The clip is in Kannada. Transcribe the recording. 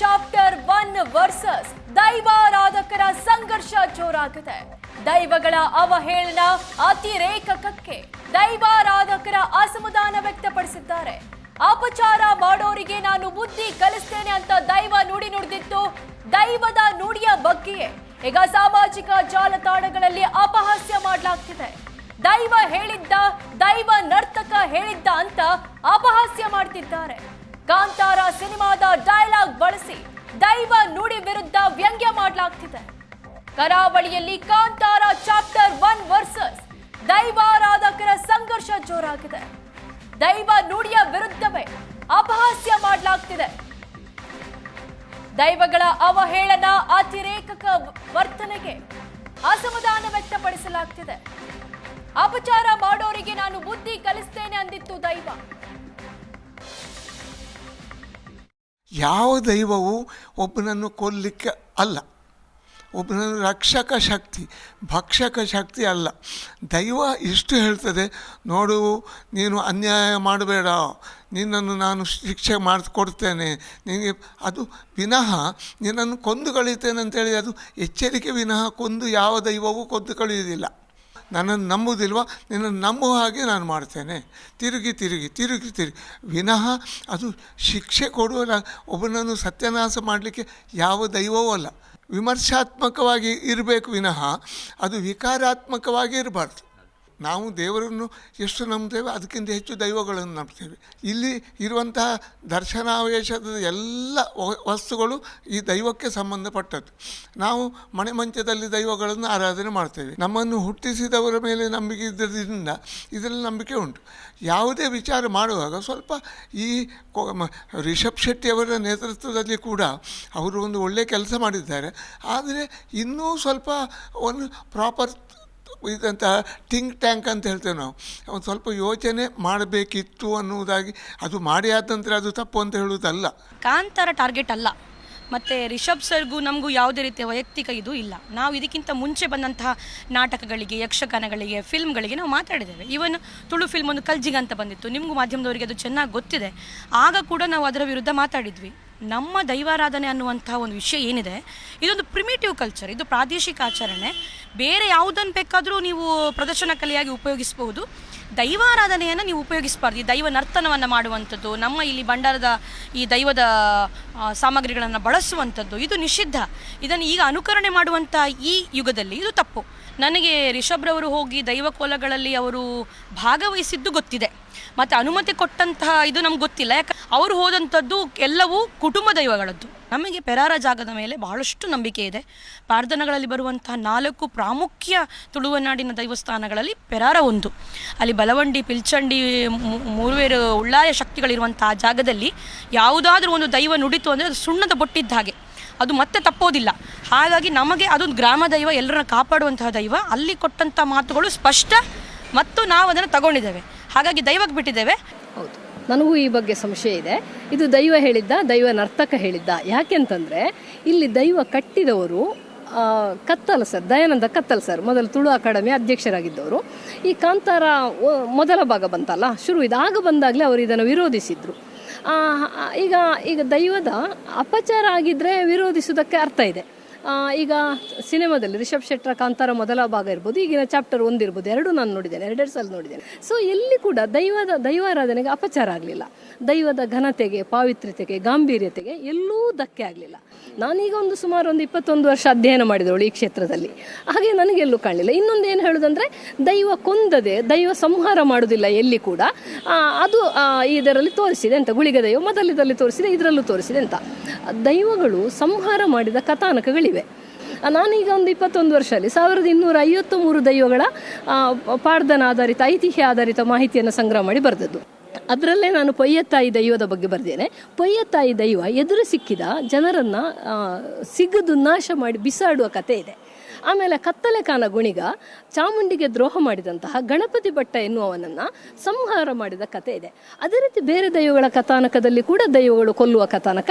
ಚಾಪ್ಟರ್ ಒನ್ ವರ್ಸಸ್ ದೈವಾರಾಧಕರ ಸಂಘರ್ಷ ಜೋರಾಗಿದೆ. ದೈವಗಳ ಅವಹೇಳನ ಅತಿರೇಕಕ್ಕೆ ದೈವಾರಾಧಕರ ಅಸಮಾಧಾನ ವ್ಯಕ್ತಪಡಿಸಿದ್ದಾರೆ. ಅಪಚಾರ ಮಾಡೋರಿಗೆ ನಾನು ಬುದ್ಧಿ ಕಲಿಸ್ತೇನೆ ಅಂತ ದೈವ ನುಡಿ ನುಡಿದಿತ್ತು ದೈವದ ನುಡಿಯ ಬಗ್ಗೆಯೇ. ಈಗ ಸಾಮಾಜಿಕ ಜಾಲತಾಣಗಳಲ್ಲಿ ಅಪಹಾಸ್ಯ ಮಾಡಲಾಗ್ತಿದೆ. ದೈವ ಹೇಳಿದ್ದ ದೈವ ನರ್ತಕ ಹೇಳಿದ್ದ ಅಂತ ಅಪಹಾಸ್ಯ ಕಾಂತಾರ ಡೈಲಾಗ್ ಬಳಸಿ ದೈವ ನುಡಿ ವಿರುದ್ಧ ವ್ಯಂಗ್ಯ ಮಾಡಲಾಗ್ತಿದೆ. ಕರಾವಳಿಯಲ್ಲಿ ಕಾಂತಾರ ಚಾಪ್ಟರ್ ಒನ್ ವರ್ಸಸ್ ದೈವಾರಾಧಕರ ಸಂಘರ್ಷ ಜೋರಾಗಿದೆ. ದೈವ ನುಡಿಯ ವಿರುದ್ಧವೇ ಅಪಹಾಸ್ಯ ಮಾಡಲಾಗ್ತಿದೆ. ದೈವಗಳ ಅವಹೇಳನ ಅತಿರೇಕಕ ವರ್ತನೆಗೆ ಅಸಮಾಧಾನ ವ್ಯಕ್ತಪಡಿಸಲಾಗ್ತಿದೆ. ಅಪಚಾರ ಮಾಡೋರಿಗೆ ನಾನು ಬುದ್ಧಿ ಕಲಿಸ್ತೇನೆ ಅಂದಿತ್ತು ದೈವ. ಯಾವ ದೈವವು ಒಬ್ಬನನ್ನು ಕೊಲ್ಲಲಿಕ್ಕೆ ಅಲ್ಲ. ಒಬ್ಬನನ್ನು ರಕ್ಷಕ ಶಕ್ತಿ, ಭಕ್ಷಕ ಶಕ್ತಿ ಅಲ್ಲ. ದೈವ ಇಷ್ಟು ಹೇಳ್ತದೆ, ನೋಡು, ನೀನು ಅನ್ಯಾಯ ಮಾಡಬೇಡ. ನಿನ್ನನ್ನು ನಾನು ಶಿಕ್ಷೆ ಮಾಡಿಕೊಡ್ತೇನೆ. ನಿನಗೆ ಅದು ವಿನಃ, ನಿನ್ನನ್ನು ಕೊಂದು ಕಳೀತೇನೆ ಅಂತೇಳಿ ಅದು ಎಚ್ಚರಿಕೆ ವಿನಃ ಕೊಂದು ಯಾವ ದೈವವೂ ಕೊಂದು ಕಳೆಯುವುದಿಲ್ಲ. ನನ್ನನ್ನು ನಂಬುವುದಿಲ್ವ? ನಿನ್ನನ್ನು ನಂಬುವ ಹಾಗೆ ನಾನು ಮಾಡ್ತೇನೆ. ತಿರುಗಿ ತಿರುಗಿ ತಿರುಗಿ ತಿರುಗಿ. ವಿನಃ ಅದು ಶಿಕ್ಷೆ ಕೊಡುವ ಒಬ್ಬನನ್ನು ಸತ್ಯನಾಶ ಮಾಡಲಿಕ್ಕೆ ಯಾವ ದೈವವೂ ಅಲ್ಲ. ವಿಮರ್ಶಾತ್ಮಕವಾಗಿ ಇರಬೇಕು ವಿನಃ, ಅದು ವಿಕಾರಾತ್ಮಕವಾಗಿ ಇರಬಾರ್ದು. ನಾವು ದೇವರನ್ನು ಎಷ್ಟು ನಂಬ್ತೇವೆ ಅದಕ್ಕಿಂತ ಹೆಚ್ಚು ದೈವಗಳನ್ನು ನಂಬ್ತೇವೆ ಇಲ್ಲಿ ಇರುವಂತಹ ದರ್ಶನಾವೇಶದ ಎಲ್ಲ ವಸ್ತುಗಳು ಈ ದೈವಕ್ಕೆ ಸಂಬಂಧಪಟ್ಟದ್ದು. ನಾವು ಮನೆ ಮಂಚದಲ್ಲಿ ದೈವಗಳನ್ನು ಆರಾಧನೆ ಮಾಡ್ತೇವೆ. ನಮ್ಮನ್ನು ಹುಟ್ಟಿಸಿದವರ ಮೇಲೆ ನಂಬಿಕೆ ಇದ್ದರಿಂದ ಇದರಲ್ಲಿ ನಂಬಿಕೆ ಉಂಟು. ಯಾವುದೇ ವಿಚಾರ ಮಾಡುವಾಗ ಸ್ವಲ್ಪ ಈ ರಿಷಬ್ ಶೆಟ್ಟಿಯವರ ನೇತೃತ್ವದಲ್ಲಿ ಕೂಡ ಅವರು ಒಂದು ಒಳ್ಳೆಯ ಕೆಲಸ ಮಾಡಿದ್ದಾರೆ. ಆದರೆ ಇನ್ನೂ ಸ್ವಲ್ಪ ಒಂದು ಪ್ರಾಪರ್ ಇದಂಥ ಥಿಂಕ್ ಟ್ಯಾಂಕ್ ಅಂತ ಹೇಳ್ತೇವೆ ನಾವು. ಒಂದು ಸ್ವಲ್ಪ ಯೋಚನೆ ಮಾಡಬೇಕಿತ್ತು ಅನ್ನುವುದಾಗಿ, ಅದು ಮಾಡಿ ಆದ ನಂತರ ಅದು ತಪ್ಪು ಅಂತ ಹೇಳುವುದಲ್ಲ. ಕಾಂತಾರ ಟಾರ್ಗೆಟ್ ಅಲ್ಲ. ಮತ್ತು ರಿಷಬ್ ಸರ್ಗೂ ನಮಗೂ ಯಾವುದೇ ರೀತಿಯ ವೈಯಕ್ತಿಕ ಇದು ಇಲ್ಲ. ನಾವು ಇದಕ್ಕಿಂತ ಮುಂಚೆ ಬಂದಂತಹ ನಾಟಕಗಳಿಗೆ, ಯಕ್ಷಗಾನಗಳಿಗೆ ಫಿಲ್ಮ್ಗಳಿಗೆ ನಾವು ಮಾತಾಡಿದ್ದೇವೆ. ಈವನ್ ತುಳು ಫಿಲ್ಮ್ ಒಂದು ಕಲ್ಜಿಗ ಅಂತ ಬಂದಿತ್ತು. ನಿಮಗೂ ಮಾಧ್ಯಮದವರಿಗೆ ಅದು ಚೆನ್ನಾಗಿ ಗೊತ್ತಿದೆ. ಆಗ ಕೂಡ ನಾವು ಅದರ ವಿರುದ್ಧ ಮಾತಾಡಿದ್ವಿ. ನಮ್ಮ ದೈವಾರಾಧನೆ ಅನ್ನುವಂಥ ಒಂದು ವಿಷಯ ಏನಿದೆ, ಇದೊಂದು ಪ್ರಿಮಿಟಿವ್ ಕಲ್ಚರ್ ಇದು ಪ್ರಾದೇಶಿಕ ಆಚರಣೆ. ಬೇರೆ ಯಾವುದನ್ನು ಬೇಕಾದರೂ ನೀವು ಪ್ರದರ್ಶನ ಕಲೆಯಾಗಿ ಉಪಯೋಗಿಸಬಹುದು. ದೈವಾರಾಧನೆಯನ್ನು ನೀವು ಉಪಯೋಗಿಸಬಾರ್ದು. ಈ ದೈವ ನರ್ತನವನ್ನು ಮಾಡುವಂಥದ್ದು, ನಮ್ಮ ಇಲ್ಲಿ ಭಂಡಾರದ ಈ ದೈವದ ಸಾಮಗ್ರಿಗಳನ್ನು ಬಳಸುವಂಥದ್ದು, ಇದು ನಿಷಿದ್ಧ. ಇದನ್ನು ಈಗ ಅನುಕರಣೆ ಮಾಡುವಂಥ ಈ ಯುಗದಲ್ಲಿ ಇದು ತಪ್ಪು. ನನಗೆ ರಿಷಬ್ರವರು ಹೋಗಿ ದೈವ ಕೋಲಗಳಲ್ಲಿ ಅವರು ಭಾಗವಹಿಸಿದ್ದು ಗೊತ್ತಿದೆ. ಮತ್ತು ಅನುಮತಿ ಕೊಟ್ಟಂತಹ ಇದು ನಮ್ಗೆ ಗೊತ್ತಿಲ್ಲ. ಯಾಕೆ, ಅವರು ಹೋದಂಥದ್ದು ಎಲ್ಲವೂ ಕುಟುಂಬ ದೈವಗಳದ್ದು. ನಮಗೆ ಪೆರಾರ ಜಾಗದ ಮೇಲೆ ಬಹಳಷ್ಟು ನಂಬಿಕೆ ಇದೆ. ಪ್ರಾರ್ಥನೆಗಳಲ್ಲಿ ಬರುವಂತಹ ನಾಲ್ಕು ಪ್ರಾಮುಖ್ಯ ತುಳುವನಾಡಿನ ದೈವಸ್ಥಾನಗಳಲ್ಲಿ ಪೆರಾರ ಒಂದು. ಅಲ್ಲಿ ಬಲವಂಡಿ, ಪಿಲ್ಚಂಡಿ ಮೂರುವೇರು ಉಳ್ಳಾಯ ಶಕ್ತಿಗಳಿರುವಂತಹ ಜಾಗದಲ್ಲಿ ಯಾವುದಾದ್ರೂ ಒಂದು ದೈವ ನುಡಿತು ಅಂದರೆ ಅದು ಸುಣ್ಣದ ಬೊಟ್ಟಿದ್ದ ಹಾಗೆ ಅದು ಮತ್ತೆ ತಪ್ಪೋದಿಲ್ಲ. ಹಾಗಾಗಿ ನಮಗೆ ಅದೊಂದು ಗ್ರಾಮ ದೈವ, ಎಲ್ಲರನ್ನ ಕಾಪಾಡುವಂತಹ ದೈವ. ಅಲ್ಲಿ ಕೊಟ್ಟಂಥ ಮಾತುಗಳು ಸ್ಪಷ್ಟ ಮತ್ತು ನಾವು ಅದನ್ನು ತಗೊಂಡಿದ್ದೇವೆ. ಹಾಗಾಗಿ ದೈವಕ್ಕೆ ಬಿಟ್ಟಿದ್ದೇವೆ. ಹೌದು. ನನಗೂ ಈ ಬಗ್ಗೆ ಸಂಶಯ ಇದೆ. ಇದು ದೈವ ಹೇಳಿದ್ದ, ದೈವ ನರ್ತಕ ಹೇಳಿದ್ದ. ಯಾಕೆಂತಂದ್ರೆ ಇಲ್ಲಿ ದೈವ ಕಟ್ಟಿದವರು ಕತ್ತಲ ಸರ್, ದಯಾನಂದ ಕತ್ತಲ್ ಸರ್, ಮೊದಲು ತುಳು ಅಕಾಡೆಮಿ ಅಧ್ಯಕ್ಷರಾಗಿದ್ದವರು. ಈ ಕಾಂತಾರ ಮೊದಲ ಭಾಗ ಬಂತಲ್ಲ, ಶುರು ಇದಾಗ ಬಂದಾಗಲೇ ಅವರು ಇದನ್ನು ವಿರೋಧಿಸಿದ್ರು. ಈಗ ಈಗ ದೈವದ ಅಪಚಾರ ಆಗಿದ್ರೆ ವಿರೋಧಿಸುವುದಕ್ಕೆ ಅರ್ಥ ಇದೆ. ಈಗ ಸಿನಿಮಾದಲ್ಲಿ ರಿಷಬ್ ಶೆಟ್ಟರ ಕಾಂತಾರ ಮೊದಲ ಭಾಗ ಇರ್ಬೋದು, ಈಗಿನ ಚಾಪ್ಟರ್ ಒಂದಿರ್ಬೋದು ಎರಡು ನಾನು ನೋಡಿದ್ದೇನೆ ಎರಡೆರಡು ಸಲ ನೋಡಿದ್ದೇನೆ. ಸೊ ಎಲ್ಲಿ ಕೂಡ ದೈವದ, ದೈವಾರಾಧನೆಗೆ ಅಪಚಾರ ಆಗಲಿಲ್ಲ. ದೈವದ ಘನತೆಗೆ, ಪಾವಿತ್ರ್ಯತೆಗೆ, ಗಾಂಭೀರ್ಯತೆಗೆ ಎಲ್ಲೂ ಧಕ್ಕೆ ಆಗಲಿಲ್ಲ. ನಾನೀಗ ಒಂದು ಸುಮಾರು ಒಂದು ಇಪ್ಪತ್ತೊಂದು ವರ್ಷ ಅಧ್ಯಯನ ಮಾಡಿದವಳು ಈ ಕ್ಷೇತ್ರದಲ್ಲಿ. ಹಾಗೆ ನನಗೆಲ್ಲೂ ಕಾಣಲಿಲ್ಲ. ಇನ್ನೊಂದು ಏನು ಹೇಳೋದಂದ್ರೆ, ದೈವ ಕೊಂದದೆ, ದೈವ ಸಂಹಾರ ಮಾಡುವುದಿಲ್ಲ ಎಲ್ಲಿ ಕೂಡ. ಅದು ಇದರಲ್ಲಿ ತೋರಿಸಿದೆ ಅಂತ, ಗುಳಿಗ ದೈವ ಮೊದಲಿದಲ್ಲಿ ತೋರಿಸಿದೆ, ಇದರಲ್ಲೂ ತೋರಿಸಿದೆ ಅಂತ. ದೈವಗಳು ಸಂಹಾರ ಮಾಡಿದ ಕಥಾನಕಗಳಿವೆ. ಆ, ನಾನೀಗ ಒಂದು ಇಪ್ಪತ್ತೊಂದು ವರ್ಷದಲ್ಲಿ ಸಾವಿರದ ಇನ್ನೂರ ಐವತ್ತು ಮೂರು ದೈವಗಳ ಪಾಡ್ದನ ಆಧಾರಿತ ಐತಿಹ್ಯ ಆಧಾರಿತ ಮಾಹಿತಿಯನ್ನು ಸಂಗ್ರಹ ಮಾಡಿ ಬರೆದದ್ದು. ಅದರಲ್ಲೇ ನಾನು ಪೊಯ್ಯತ್ತಾಯಿ ದೈವದ ಬಗ್ಗೆ ಬರೆದೇನೆ. ಪೊಯ್ಯತ್ತಾಯಿ ದೈವ ಎದುರು ಸಿಕ್ಕಿದ ಜನರನ್ನು ಸಿಗದು ನಾಶ ಮಾಡಿ ಬಿಸಾಡುವ ಕತೆ ಇದೆ. ಆಮೇಲೆ ಕತ್ತಲೆ ಕಾನ ಗುಣಿಗ ಚಾಮುಂಡಿಗೆ ದ್ರೋಹ ಮಾಡಿದಂತಹ ಗಣಪತಿ ಭಟ್ಟ ಎನ್ನುವವನನ್ನ ಸಂಹಾರ ಮಾಡಿದ ಕತೆ ಇದೆ. ಅದೇ ರೀತಿ ಬೇರೆ ದೈವಗಳ ಕಥಾನಕದಲ್ಲಿ ಕೂಡ ದೈವಗಳು ಕೊಲ್ಲುವ ಕಥಾನಕ